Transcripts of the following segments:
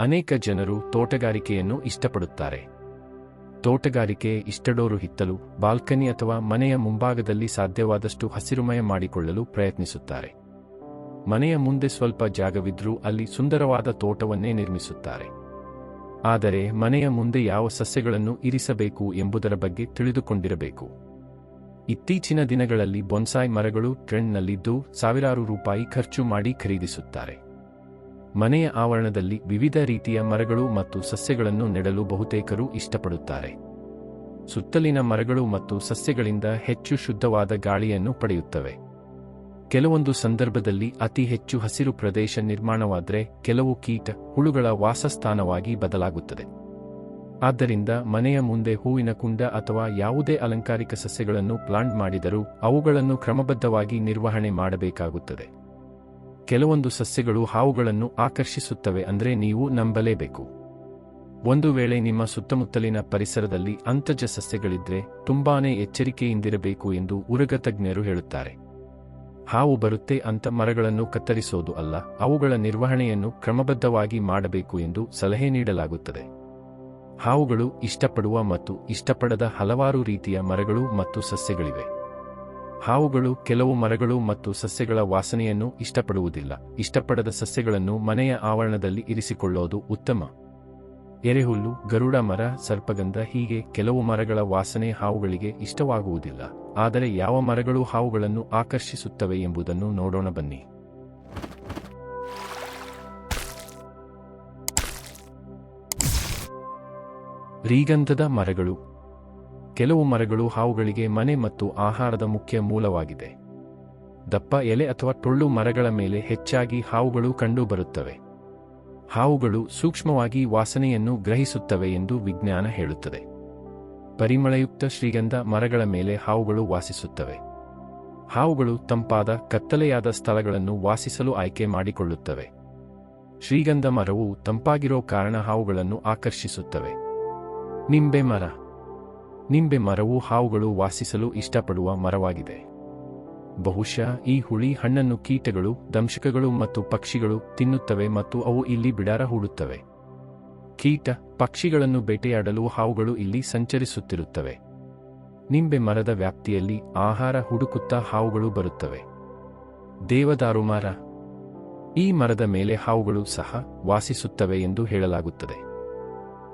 ಅನೇಕ ಜನರು ತೋಟಗಾರಿಕೆಯನ್ನು ಇಷ್ಟಪಡುತ್ತಾರೆ. ತೋಟಗಾರಿಕೆ ಇಷ್ಟಡೋರು ಹಿತ್ತಲು, ಬಾಲ್ಕನಿ ಅಥವಾ ಮನೆಯ ಮುಂಭಾಗದಲ್ಲಿ ಸಾಧ್ಯವಾದಷ್ಟು ಹಸಿರುಮಯ ಮಾಡಿಕೊಳ್ಳಲು ಪ್ರಯತ್ನಿಸುತ್ತಾರೆ. ಮನೆಯ ಮುಂದೆ ಸ್ವಲ್ಪ ಜಾಗವಿದ್ರೂ ಅಲ್ಲಿ ಸುಂದರವಾದ ತೋಟವನ್ನೇ ನಿರ್ಮಿಸುತ್ತಾರೆ. ಆದರೆ ಮನೆಯ ಮುಂದೆ ಯಾವ ಸಸ್ಯಗಳನ್ನು ಇರಿಸಬೇಕು ಎಂಬುದರ ಬಗ್ಗೆ ತಿಳಿದುಕೊಂಡಿರಬೇಕು. ಇತ್ತೀಚಿನ ದಿನಗಳಲ್ಲಿ ಬೊನ್ಸಾಯ್ ಮರಗಳು ಟ್ರೆಂಡ್ನಲ್ಲಿದ್ದು ಸಾವಿರಾರು ರೂಪಾಯಿ ಖರ್ಚು ಮಾಡಿ ಖರೀದಿಸುತ್ತಾರೆ. ಮನೆಯ ಆವರಣದಲ್ಲಿ ವಿವಿಧ ರೀತಿಯ ಮರಗಳು ಮತ್ತು ಸಸ್ಯಗಳನ್ನು ನೆಡಲು ಬಹುತೇಕರು ಇಷ್ಟಪಡುತ್ತಾರೆ. ಸುತ್ತಲಿನ ಮರಗಳು ಮತ್ತು ಸಸ್ಯಗಳಿಂದ ಹೆಚ್ಚು ಶುದ್ಧವಾದ ಗಾಳಿಯನ್ನು ಪಡೆಯುತ್ತವೆ. ಕೆಲವೊಂದು ಸಂದರ್ಭದಲ್ಲಿ ಅತಿ ಹೆಚ್ಚು ಹಸಿರು ಪ್ರದೇಶ ನಿರ್ಮಾಣವಾದರೆ ಕೆಲವು ಕೀಟ, ಹುಳುಗಳ ವಾಸಸ್ಥಾನವಾಗಿ ಬದಲಾಗುತ್ತದೆ. ಆದ್ದರಿಂದ ಮನೆಯ ಮುಂದೆ ಹೂವಿನ ಕುಂಡ ಅಥವಾ ಯಾವುದೇ ಅಲಂಕಾರಿಕ ಸಸ್ಯಗಳನ್ನು ಪ್ಲಾಂಟ್ ಮಾಡಿದರೂ ಅವುಗಳನ್ನು ಕ್ರಮಬದ್ಧವಾಗಿ ನಿರ್ವಹಣೆ ಮಾಡಬೇಕಾಗುತ್ತದೆ. ಕೆಲವೊಂದು ಸಸ್ಯಗಳು ಹಾವುಗಳನ್ನು ಆಕರ್ಷಿಸುತ್ತವೆ ಅಂದರೆ ನೀವು ನಂಬಲೇಬೇಕು. ಒಂದು ವೇಳೆ ನಿಮ್ಮ ಸುತ್ತಮುತ್ತಲಿನ ಪರಿಸರದಲ್ಲಿ ಅಂತರ್ಜ ಸಸ್ಯಗಳಿದ್ರೆ, ತುಂಬಾನೇ ಎಚ್ಚರಿಕೆಯಿಂದಿರಬೇಕು ಎಂದು ಉರಗ ತಜ್ಞರು ಹೇಳುತ್ತಾರೆ. ಹಾವು ಬರುತ್ತೆ ಅಂತ ಮರಗಳನ್ನು ಕತ್ತರಿಸೋದು ಅಲ್ಲ, ಅವುಗಳ ನಿರ್ವಹಣೆಯನ್ನು ಕ್ರಮಬದ್ಧವಾಗಿ ಮಾಡಬೇಕು ಎಂದು ಸಲಹೆ ನೀಡಲಾಗುತ್ತದೆ. ಹಾವುಗಳು ಇಷ್ಟಪಡುವ ಮತ್ತು ಇಷ್ಟಪಡದ ಹಲವಾರು ರೀತಿಯ ಮರಗಳು ಮತ್ತು ಸಸ್ಯಗಳಿವೆ. ಹಾವುಗಳು ಕೆಲವು ಮರಗಳು ಮತ್ತು ಸಸ್ಯಗಳ ವಾಸನೆಯನ್ನು ಇಷ್ಟಪಡುವುದಿಲ್ಲ. ಇಷ್ಟಪಡದ ಸಸ್ಯಗಳನ್ನು ಮನೆಯ ಆವರಣದಲ್ಲಿ ಇರಿಸಿಕೊಳ್ಳೋದು ಉತ್ತಮ. ಎರೆಹುಲ್ಲು, ಗರುಡ ಮರ, ಸರ್ಪಗಂಧ ಹೀಗೆ ಕೆಲವು ಮರಗಳ ವಾಸನೆ ಹಾವುಗಳಿಗೆ ಇಷ್ಟವಾಗುವುದಿಲ್ಲ. ಆದರೆ ಯಾವ ಮರಗಳು ಹಾವುಗಳನ್ನು ಆಕರ್ಷಿಸುತ್ತವೆ ಎಂಬುದನ್ನು ನೋಡೋಣ ಬನ್ನಿ. ರೀಗಂಧದ ಮರಗಳು. ಕೆಲವು ಮರಗಳು ಹಾವುಗಳಿಗೆ ಮನೆ ಮತ್ತು ಆಹಾರದ ಮುಖ್ಯ ಮೂಲವಾಗಿದೆ. ದಪ್ಪ ಎಲೆ ಅಥವಾ ಟೊಳ್ಳು ಮರಗಳ ಮೇಲೆ ಹೆಚ್ಚಾಗಿ ಹಾವುಗಳು ಕಂಡುಬರುತ್ತವೆ. ಹಾವುಗಳು ಸೂಕ್ಷ್ಮವಾಗಿ ವಾಸನೆಯನ್ನು ಗ್ರಹಿಸುತ್ತವೆ ಎಂದು ವಿಜ್ಞಾನ ಹೇಳುತ್ತದೆ. ಪರಿಮಳಯುಕ್ತ ಶ್ರೀಗಂಧ ಮರಗಳ ಮೇಲೆ ಹಾವುಗಳು ವಾಸಿಸುತ್ತವೆ. ಹಾವುಗಳು ತಂಪಾದ, ಕತ್ತಲೆಯಾದ ಸ್ಥಳಗಳನ್ನು ವಾಸಿಸಲು ಆಯ್ಕೆ ಮಾಡಿಕೊಳ್ಳುತ್ತವೆ. ಶ್ರೀಗಂಧ ಮರವು ತಂಪಾಗಿರೋ ಕಾರಣ ಹಾವುಗಳನ್ನು ಆಕರ್ಷಿಸುತ್ತವೆ. ನಿಂಬೆ ಮರ. ನಿಂಬೆ ಮರವು ಹಾವುಗಳು ವಾಸಿಸಲು ಇಷ್ಟಪಡುವ ಮರವಾಗಿದೆ. ಬಹುಶಃ ಈ ಹುಳಿ ಹಣ್ಣನ್ನು ಕೀಟಗಳು, ದಂಶಕಗಳು ಮತ್ತು ಪಕ್ಷಿಗಳು ತಿನ್ನುತ್ತವೆ ಮತ್ತು ಅವು ಇಲ್ಲಿ ಬಿಡಾರ ಹೂಡುತ್ತವೆ. ಕೀಟ, ಪಕ್ಷಿಗಳನ್ನು ಬೇಟೆಯಾಡಲು ಹಾವುಗಳು ಇಲ್ಲಿ ಸಂಚರಿಸುತ್ತಿರುತ್ತವೆ. ನಿಂಬೆ ಮರದ ವ್ಯಾಪ್ತಿಯಲ್ಲಿ ಆಹಾರ ಹುಡುಕುತ್ತಾ ಹಾವುಗಳು ಬರುತ್ತವೆ. ದೇವದಾರು ಮರ ಈ ಮರದ ಮೇಲೆ ಹಾವುಗಳು ಸಹ ವಾಸಿಸುತ್ತವೆ ಎಂದು ಹೇಳಲಾಗುತ್ತದೆ.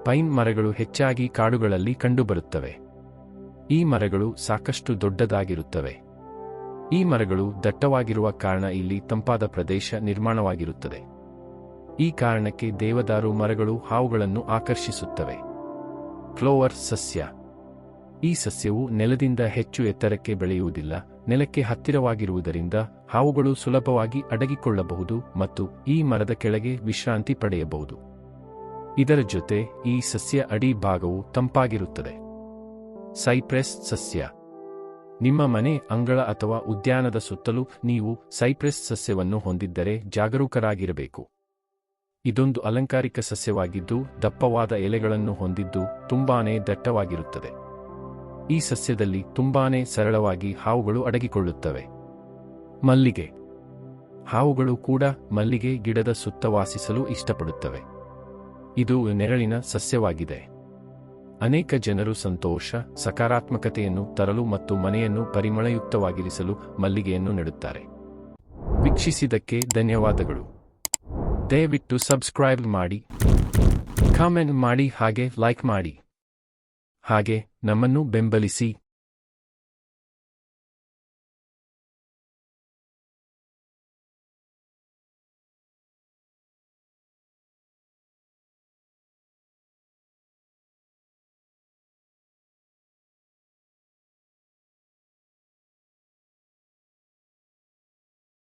ಪೈನ್ ಮರಗಳು ಹೆಚ್ಚಾಗಿ ಕಾಡುಗಳಲ್ಲಿ ಕಂಡುಬರುತ್ತವೆ. ಈ ಮರಗಳು ಸಾಕಷ್ಟು ದೊಡ್ಡದಾಗಿರುತ್ತವೆ. ಈ ಮರಗಳು ದಟ್ಟವಾಗಿರುವ ಕಾರಣ ಇಲ್ಲಿ ತಂಪಾದ ಪ್ರದೇಶ ನಿರ್ಮಾಣವಾಗಿರುತ್ತದೆ. ಈ ಕಾರಣಕ್ಕೆ ದೇವದಾರು ಮರಗಳು ಹಾವುಗಳನ್ನು ಆಕರ್ಷಿಸುತ್ತವೆ. ಕ್ಲೋವರ್ ಸಸ್ಯ. ಈ ಸಸ್ಯವು ನೆಲದಿಂದ ಹೆಚ್ಚು ಎತ್ತರಕ್ಕೆ ಬೆಳೆಯುವುದಿಲ್ಲ, ನೆಲಕ್ಕೆ ಹತ್ತಿರವಾಗಿರುವುದರಿಂದ ಹಾವುಗಳು ಸುಲಭವಾಗಿ ಅಡಗಿಕೊಳ್ಳಬಹುದು ಮತ್ತು ಈ ಮರದ ಕೆಳಗೆ ವಿಶ್ರಾಂತಿ ಪಡೆಯಬಹುದು. ಇದರ ಜೊತೆ ಈ ಸಸ್ಯ ಅಡಿ ಭಾಗವು ತಂಪಾಗಿರುತ್ತದೆ. ಸೈಪ್ರೆಸ್ ಸಸ್ಯ. ನಿಮ್ಮ ಮನೆ, ಅಂಗಳ ಅಥವಾ ಉದ್ಯಾನದ ಸುತ್ತಲೂ ನೀವು ಸೈಪ್ರೆಸ್ ಸಸ್ಯವನ್ನು ಹೊಂದಿದ್ದರೆ ಜಾಗರೂಕರಾಗಿರಬೇಕು. ಇದೊಂದು ಅಲಂಕಾರಿಕ ಸಸ್ಯವಾಗಿದ್ದು, ದಪ್ಪವಾದ ಎಲೆಗಳನ್ನು ಹೊಂದಿದ್ದು ತುಂಬಾನೇ ದಟ್ಟವಾಗಿರುತ್ತದೆ. ಈ ಸಸ್ಯದಲ್ಲಿ ತುಂಬಾನೇ ಸರಳವಾಗಿ ಹಾವುಗಳು ಅಡಗಿಕೊಳ್ಳುತ್ತವೆ. ಮಲ್ಲಿಗೆ. ಹಾವುಗಳು ಕೂಡ ಮಲ್ಲಿಗೆ ಗಿಡದ ಸುತ್ತ ವಾಸಿಸಲು ಇಷ್ಟಪಡುತ್ತವೆ. ಇದು ನೆರಳಿನ ಸಸ್ಯವಾಗಿದೆ. ಅನೇಕ ಜನರು ಸಂತೋಷ, ಸಕಾರಾತ್ಮಕತೆಯನ್ನು ತರಲು ಮತ್ತು ಮನೆಯನ್ನು ಪರಿಮಳಯುಕ್ತವಾಗಿರಿಸಲು ಮಲ್ಲಿಗೆಯನ್ನು ನೆಡುತ್ತಾರೆ. ವೀಕ್ಷಿಸಿದಕ್ಕೆ ಧನ್ಯವಾದಗಳು. ದಯವಿಟ್ಟು ಸಬ್ಸ್ಕ್ರೈಬ್ ಮಾಡಿ, ಕಾಮೆಂಟ್ ಮಾಡಿ ಹಾಗೆ ಲೈಕ್ ಮಾಡಿ. ಹಾಗೆ ನಮ್ಮನ್ನು ಬೆಂಬಲಿಸಿ.